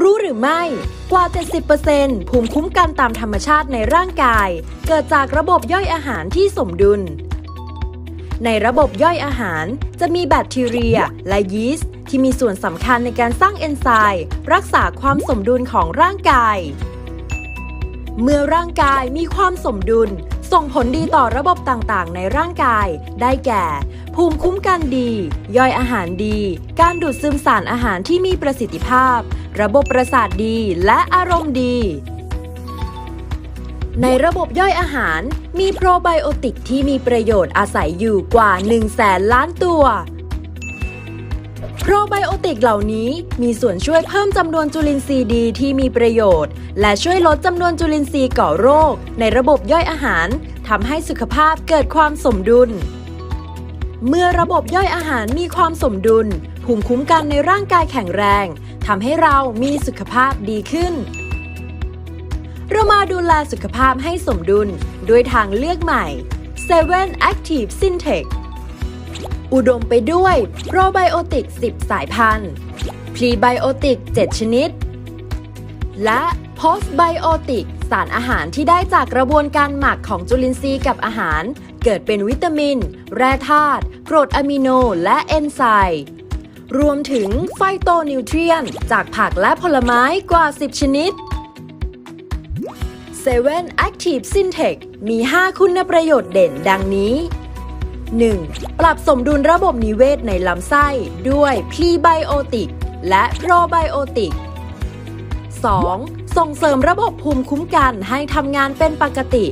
รู้หรือไม่ กว่า 70%ภูมิคุ้มกันตามธรรมชาติในร่างกาย เกิดจากระบบย่อยอาหารที่สมดุล ในระบบย่อยอาหารจะมีแบคทีเรียและยีสต์ที่มีส่วนสำคัญในการสร้างเอนไซม์รักษาความสมดุลของร่างกาย เมื่อร่างกายมีความสมดุล ส่งผลดีต่อระบบต่างๆ ในร่างกาย ได้แก่ ภูมิคุ้มกันดี ย่อยอาหารดี การดูดซึมสารอาหารที่มีประสิทธิภาพ ระบบประสาทดีและอารมณ์ดี ในระบบย่อยอาหาร มีโปรไบโอติกที่มีประโยชน์อาศัยอยู่กว่า1แสนล้านตัว โปรไบโอติกเหล่านี้มีส่วนช่วยเพิ่มจำนวนจุลินทรีย์ดีที่มีประโยชน์ และช่วยลดจำนวนจุลินทรีย์ก่อโรค ในระบบย่อยอาหารทำให้สุขภาพเกิดความสมดุล เมื่อระบบย่อยอาหารมีความสมดุล ภูมิคุ้มกันในร่างกายแข็งแรงทำให้เรามีสุขภาพดีขึ้น เรามาดูแลสุขภาพให้สมดุล ด้วยทางเลือกใหม่7 Active Syntec อุดมไปด้วยโปรไบโอติก 10 สายพันธุ์พรีไบโอติก 7 ชนิด และโพสไบโอติก สารอาหารที่ได้จากกระบวนการหมักของจุลินทรีย์กับอาหาร เกิดเป็นวิตามิน แร่ธาตุกรดอะมิโนและเอนไซม์รวมถึงไฟโตนิวเทรียน จากผักและผลไม้กว่า 10 ชนิด7 Active Syntec มี 5 คุณประโยชน์เด่นดังนี้ 1. ปรับสมดุลระบบนิเวศในลำไส้ด้วยพรีไบโอติกและโปรไบโอติก 2. ส่งเสริมระบบภูมิคุ้มกันให้ทำงานเป็นปกติ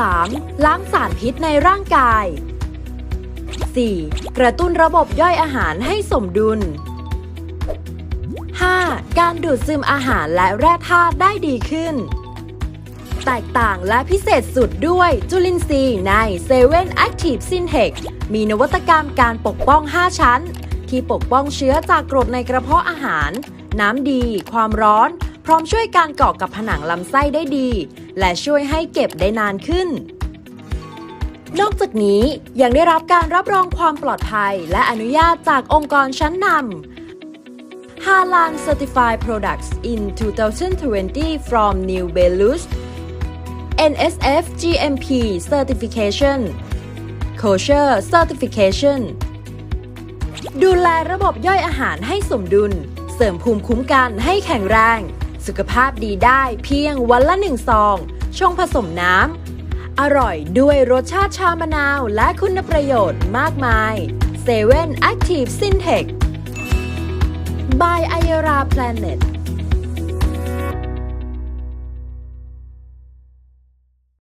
3. ล้างสารพิษในร่างกาย 4. กระตุ้นระบบย่อยอาหารให้สมดุล 5. การดูดซึมอาหารและแร่ธาตุได้ดีขึ้น แตกต่างและพิเศษสุดด้วยจุลินทรีย์ใน7 Active Syntec มีนวัตกรรมการปกป้อง 5 ชั้น ที่ปกป้องเชื้อจากกรดในกระเพาะอาหาร น้ำดี ความร้อน พร้อมช่วยการเกาะกับผนังลำไส้ได้ดี และช่วยให้เก็บได้นานขึ้นนอกจากนี้ยังได้รับการรับรองความปลอดภัย และอนุญาตจากองค์กรชั้นนำ Halal Certified Products in 2020 from New Belarus NSF GMP Certification Kosher Certification ดูแลระบบย่อยอาหารให้สมดุล เสริมภูมิคุ้มกันให้แข็งแรง สุขภาพดีได้เพียงวันละหนึ่งซอง ชงผสมน้ำ อร่อยด้วยรสชาติชามะนาวและคุณประโยชน์มากมาย7 Active Syntec by Ayara Planet